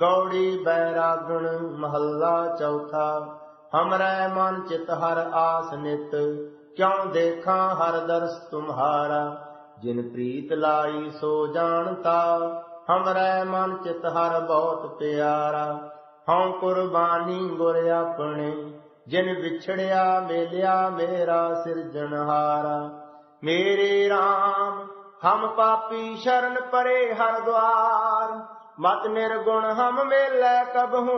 ਗੌੜੀ ਬੈਰਾਗਣ ਮਹੱਲਾ ਚੌਥਾ। ਹਮਰੈ ਮਨ ਚਿਤ ਹਰ ਆਸ ਨਿਤ, ਕਿਉ ਦੇਖਾਂ ਹਰ ਦਰਸ ਤੁਮਹਾਰਾ? ਜਿਨ ਪ੍ਰੀਤ ਲਾਈ ਸੋ ਜਾਣਤਾ, ਹਮਰੈ ਮਨ ਚਿਤ ਹਰ ਬਹੁਤ ਪਿਆਰਾ। ਹਉ ਕੁਰਬਾਨੀ ਗੁਰ ਆਪਣੇ, ਜਿਨ ਵਿਛੜਿਆ ਮੇਲਿਆ ਮੇਰਾ ਸਿਰਜਣਹਾਰਾ। ਮੇਰੇ RAM ਹਮ ਪਾਪੀ ਸ਼ਰਨ ਪਰੇ ਹਰ ਦੁਆਰ ਮਤ ਨਿਰਗੁਣ ਹਮ ਮੇਲੇ ਕਬਹੂ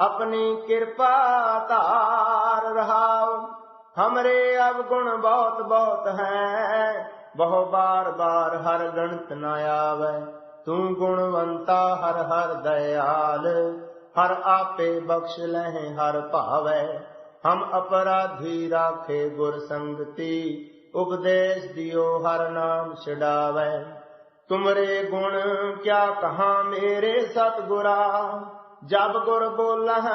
ਆਪਣੀ ਕਿਰਪਾ ਧਾਰ ਰਹਾਉ। ਹਮਰੇ ਅਵਗੁਣ ਬਹੁਤ ਬਹੁਤ ਹੈ, ਬਹੁ ਬਾਰ ਬਾਰ ਹਰ ਗਣਤ ਨ ਆਵੈ। ਤੂੰ ਗੁਣਵੰਤਾ ਹਰ ਹਰ ਦਇਆਲ, ਹਰ ਆਪੇ ਬਖਸ਼ ਲਹਿ ਹਰ ਭਾਵੈ। ਹਮ ਅਪਰਾਧੀ ਰਾਖੇ ਗੁਰ ਸੰਗਤੀ, ਉਪਦੇਸ਼ ਦਿਓ ਹਰ ਨਾਮ ਛਡਾਵੈ। ਤੁਮਰੇ ਗੁਣ ਕਿਆ ਕਹਾ ਮੇਰੇ ਸਤਗੁਰਾ ਜਬ ਗੁਰ ਬੋਲਹ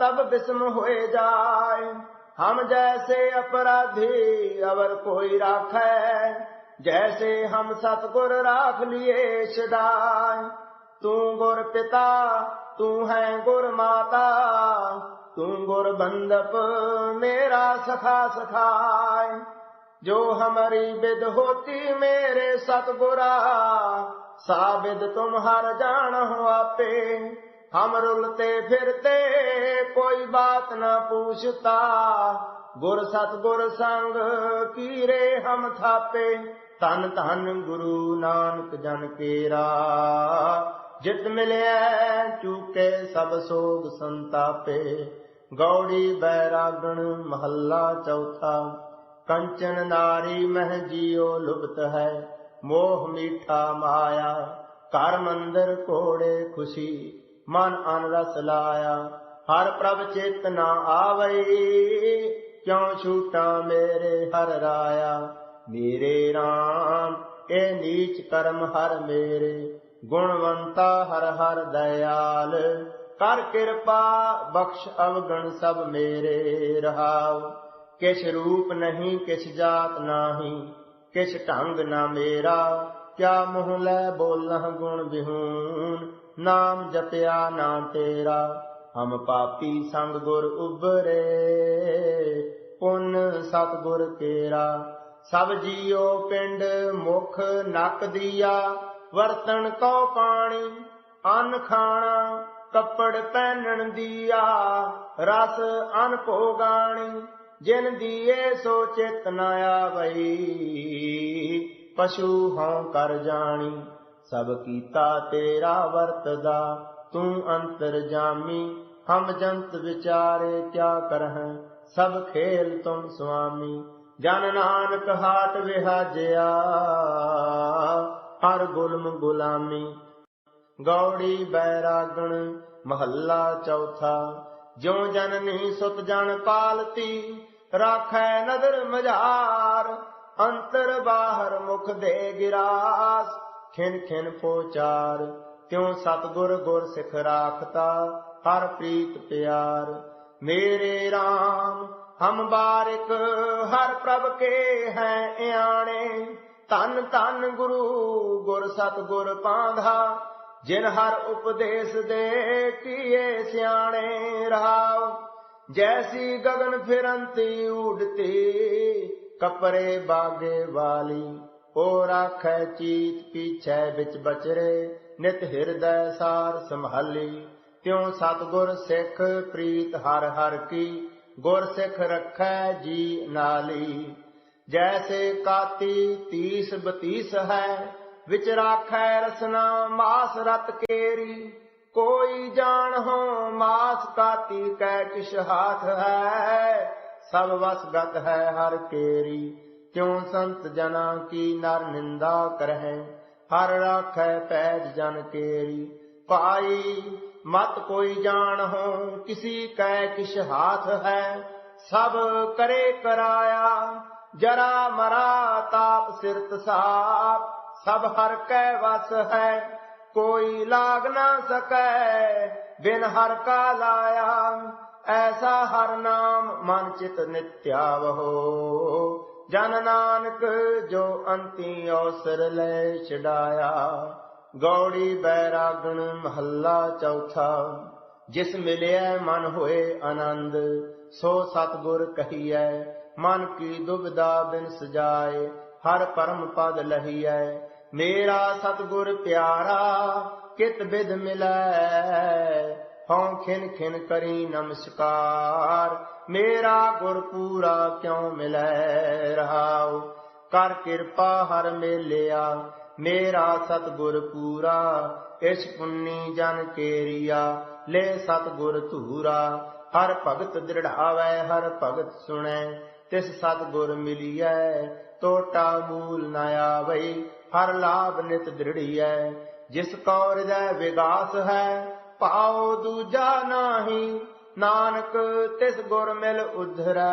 ਤਬ ਬਿਸਮ ਹੋਏ ਜਾਏ ਹਮ ਜੈਸੇ ਅਪਰਾਧੀ ਅਵਰ ਕੋਈ ਰਾਖੈ ਜੈਸੇ ਹਮ ਸਤਗੁਰ ਰਾਖ ਲਿਏ ਸਦਾਇ ਤੂੰ ਗੁਰ ਪਿਤਾ ਤੂੰ ਹੈ ਗੁਰ ਮਾਤਾ ਤੂੰ ਗੁਰ ਬੰਦਪ ਮੇਰਾ ਸਖਾ ਸਖਾਇ ਜੋ ਹਮਾਰੀ ਵਿਦ ਹੋਤੀ ਮੇਰੇ ਸਤਗੁਰਾ ਸਾਬਿਦ ਤੁਮ ਹਰ ਜਾਣੋ ਆਪੇ। ਹਮ ਰੁਲਤੇ ਫਿਰਤੇ, ਕੋਈ ਬਾਤ ਨਾ ਪੁੱਛਤਾ। ਗੁਰ ਸਤਗੁਰ ਸੰਗ ਕੀਰੇ ਹਮ ਥਾਪੇ ਤਨ ਧਨ ਗੁਰੂ ਨਾਨਕ ਜਨ ਕੇਰਾ। ਜਿਤ ਮਿਲਿਆ ਚੂਕੇ ਸਭ ਸੋਗ ਸੰਤਾਪੇ, ਗੌੜੀ ਬੈਰਾਗਣ ਮਹੱਲਾ ਚੌਥਾ। ਕੰਚਨ ਨਾਰੀ ਮਹਿ ਜੀਉ ਲੁਭਤ ਹੈ, ਮੋਹ ਮੀਠਾ ਮਾਇਆ, ਘਰ ਮੰਦਰ ਕੋੜੇ ਖੁਸ਼ੀ, ਮਨ ਅਨ ਰਸ ਲਾਇਆ। ਹਰ ਪ੍ਰਭ ਚੇਤਨਾ ਆਵਈ, ਕਿਉ ਛੂਟਾ ਮੇਰੇ ਹਰ ਰਾਇਆ? ਮੇਰੇ RAM ਇਹ ਨੀਚ ਕਰਮ ਹਰ ਮੇਰੇ, ਗੁਣਵੰਤਾ ਹਰ ਹਰ ਦਇਆਲ। ਕਰ ਕਿਰਪਾ ਬਖਸ਼ ਅਵਗਣ ਸਭ ਮੇਰੇ ਰਹਾਉ। ਕਿਛ ਰੂਪ ਨਹੀਂ ਕਿਛ ਜਾਤ ਨਾਹੀ ਕਿਛ ਢੰਗ ਨਾ ਮੇਰਾ, ਕਿਆ ਮੋਹ ਲੈ ਬੋਲਹ ਗੁਣ ਵਿਹੂਨ, ਨਾਮ ਜਪਿਆ ਨਾ ਤੇਰਾ, ਹਮ ਪਾਪੀ ਸੰਗ ਗੁਰ ਉਬਰੇ ਪੁੰਨ ਸਤ ਗੁਰ ਕੇਰਾ ਸਭ ਜੀਓ ਪਿੰਡ ਮੁਖ ਨਕ ਦੀਆ ਵਰਤਣ ਕੋ ਪਾਣੀ, ਅੰਨ ਖਾਣਾ ਕੱਪੜ ਪਹਿਨਣ ਦੀਆ, ਰਸ ਅਨ ਭੋਗਾਣੀ ਜਿਨ ਦੀਏ ਸੋ ਚਿਤ ਨ ਆਵਈ, ਪਸ਼ੂ ਹਉ ਕਰ ਜਾਣੀ, ਸਭ ਕੀਤਾ ਤੇਰਾ ਵਰਤਦਾ, ਤੂੰ ਅੰਤਰ ਜਾਮੀ, ਹਮ ਜੰਤ ਵਿਚਾਰੇ ਕਿਆ ਕਰਹਿ, ਸਭ ਖੇਲ ਤੁਮ ਸੁਆਮੀ। ਜਨ ਨਾਨਕ ਹਾਟ ਵਿਹਾਜਿਆ, ਹਰ ਗੁਲਮ ਗੁਲਾਮੀ। ਗੌੜੀ ਬੈਰਾਗਣ ਮਹੱਲਾ ਚੌਥਾ ਜਿਉ ਨਹੀਂ ਸੁਤ ਜਨ ਪਾਲਤੀ, ਰਾਖੈ ਨਦਰ ਮਝਾਰ, ਅੰਤਰ ਬਾਹਰ ਮੁਖ ਦੇ ਗਿਰਾਸ। ਖਿਨ ਖਿਨ ਪੋਚਾਰ, ਤਿਉ ਸਤਗੁਰ ਗੁਰ ਸਿਖ ਰਾਖਤਾ, ਹਰ ਪ੍ਰੀਤ ਪਿਆਰ। ਮੇਰੇ RAM ਹਮ ਬਾਰਿਕ, ਹਰ ਪ੍ਰਭ ਕੇ ਹੈ ਆਣੇ ਤਨ ਤਨ ਗੁਰੂ ਗੁਰ ਸਤਗੁਰ ਪਾਂਧਾ ਜਿਨ ਹਰ ਉਪਦੇਸ਼ ਦੇ ਕੀਏ ਸਿਆਣੇ ਰਹਾਉ ਜੈਸੀ ਗगन ਫਿਰੰਤੀ ਉਡਤੀ ਕਪਰੇ ਬਾਗੇ ਵਾਲੀ ਓ ਰਾਖੈ ਚੀਤ ਪੀਛੈ ਵਿੱਚ ਬਚਰੇ, ਨਿਤ ਹਿਰਦੈ ਸਾਰ ਸੰਭਾਲੀ। ਤਿਉ ਸਤਗੁਰ ਸਿੱਖ ਪ੍ਰੀਤ ਹਰ ਹਰ ਕੀ, ਗੁਰ ਸਿੱਖ ਰੱਖੈ ਜੀ ਨਾਲੀ। ਜੈਸੇ ਕਾਤੀ ਤੀਸ ਬਤੀਸ ਹੈ ਵਿਚ ਰਾਖੈ ਰਸਨਾ ਮਾਸ ਰਤ ਕੇਰੀ। ਕੋਈ ਜਾਣ ਹੋ ਮਾਸ ਕਾਤੀ ਕੈ ਕਿਛ ਹਾਥ ਹੈ। ਸਭ ਵਸਗਤ ਹੈ ਹਰ ਕੇਰੀ। ਕਿਉ ਸੰਤ ਜਨਾ ਕੀ ਨਰ ਨਿੰਦਾ ਕਰਹਿ। ਹਰ ਰਾਖੈ ਪੈਜ ਜਨ ਕੇਰੀ। ਪਾਈ ਮਤ ਕੋਈ ਜਾਣ ਹੋ ਕਿਸੀ ਕੈ ਕਿਛ ਹਾਥ ਹੈ। ਸਭ ਕਰੇ ਕਰਾਇਆ, ਜਰਾ ਮਰਾ ਤਾਪ ਸਿਰਤ ਸਾਪ। ਸਭ ਹਰ ਕੈ ਵਸ ਹੈ, ਕੋਈ ਲਾਗ ਨਾ ਸਕੈ, ਬਿਨ ਹਰ ਕਾ ਲਾਇਆ, ਐਸਾ ਹਰ ਨਾਮ ਮਨ ਚਿਤ ਨਿਤਿਆਵਹੋ ਜਨ ਨਾਨਕ ਜੋ ਅੰਤੀ ਔਸਰ ਲੈ ਛਡਾਇਆ, ਗੌੜੀ ਬੈਰਾਗਣ ਮਹੱਲਾ ਚੌਥਾ, ਜਿਸ ਮਿਲਿਆ ਮਨ ਹੋਏ ਆਨੰਦ, ਸੋ ਸਤਗੁਰ ਕਹੀਐ, ਮਨ ਕੀ ਦੁਬਿਧਾ ਬਿਨ ਸਜਾਏ, ਹਰ ਪਰਮ ਪਦ ਲਹੀਐ। ਮੇਰਾ ਸਤਗੁਰ ਪਿਆਰਾ, ਕਿਤ ਬਿਦ ਮਿਲੈ? ਹਉ ਖਿਨ ਖਿਨ ਕਰੀ ਨਮਸਕਾਰ। ਮੇਰਾ ਗੁਰ ਪੂਰਾ ਕਿਉ ਮਿਲੈ ਰਹਾਉ? ਕਰ ਕਿਰਪਾ ਹਰ ਮੇਲਿਆ, ਮੇਰਾ ਸਤਗੁਰ ਪੂਰਾ। ਇਸ ਪੁੰਨੀ ਜਨ ਕੇਰੀਆ, ਲੈ ਸਤਗੁਰ ਧੂਰਾ। ਹਰ ਭਗਤ ਦ੍ਰਿੜਾਵੈ, ਹਰ ਭਗਤ ਸੁਣੈ। ਤਿਸ ਸਤਗੁਰ ਮਿਲੀਐ ਟੋਟਾ ਮੂਲ ਨਾ ਆਵਈ। ਹਰ ਲਾਭ ਨਿਤ ਦ੍ਰਿੜੀਐ, ਜਿਸ ਕੋ ਹਿਰਦੈ ਵਿਗਾਸ ਹੈ ਪਾਉ ਦੂਜਾ ਨਾਹੀ, ਨਾਨਕ ਤਿਸ ਗੁਰ ਮਿਲ ਉਧਰੈ।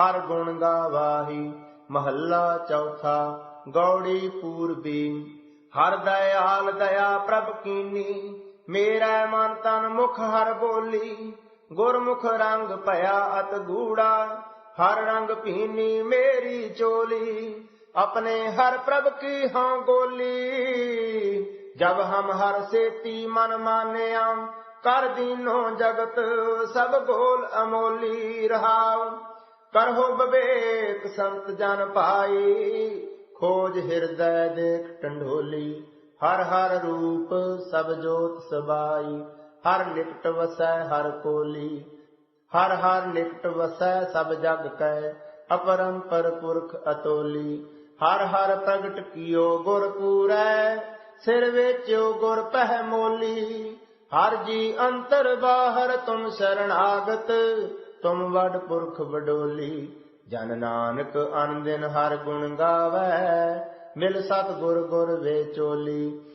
ਹਰ ਗੁਣ ਗਾਵਾਹੀ, ਮਹੱਲਾ ਚੌਥਾ, ਗੌੜੀ ਪੂਰਬੀ। ਹਰ ਦਇਆਲ ਦਇਆ ਪ੍ਰਭ ਕੀਨੀ, ਮੇਰਾ ਮਨ ਤਨ ਮੁਖ ਹਰ ਬੋਲੀ। ਗੁਰਮੁਖ ਰੰਗ ਭਇਆ ਅਤ ਗੂੜਾ ਹਰ ਰੰਗ ਭੀਨੀ ਮੇਰੀ ਚੋਲੀ। ਆਪਣੇ ਹਰ ਪ੍ਰਭ ਕੀ ਹਾਂ ਗੋਲੀ ਜਬ ਹਮ ਹਰ ਸੇਤੀ ਮਨ ਮਾਨਿਆ, ਕਰ ਦੀਨੋ ਜਗਤ ਸਭ ਗੋਲ ਅਮੋਲੀ ਰਹਾਉ। ਕਰਹੁ ਬਵੇਕ ਸੰਤ ਜਨ ਪਾਈ, ਖੋਜ ਹਿਰਦੈ ਦੇਖ ਟੰਡੋਲੀ। ਹਰ ਹਰ ਰੂਪ ਸਭ ਜੋਤ ਸਬਾਈ, ਹਰ ਨਿਕਟ ਵਸੈ ਹਰ ਕੋਲੀ। ਹਰ ਹਰ ਨਿਕਟ ਵਸੈ ਸਭ ਜਗ ਕੈ, ਅਪਰੰਪਰ ਪੁਰਖ ਅਤੋਲੀ। ਹਰ ਹਰ ਪ੍ਰਗਟ ਕੀਓ ਗੁਰ ਪੂਰੈ, ਸਿਰ ਵੇਚਿਓ ਗੁਰ ਪਹਿ ਮੋਲੀ। ਹਰ ਜੀ ਅੰਤਰ ਬਾਹਰ ਤੁਮ ਸਰਣਾਗਤ, ਤੁਮ ਵਡ ਪੁਰਖ ਵਡੋਲੀ। ਜਨ ਨਾਨਕ ਅਨ ਦਿਨ ਹਰ ਗੁਣ ਗਾਵੈ, ਮਿਲ ਸਤ ਗੁਰ ਗੁਰ ਵੇਚੋਲੀ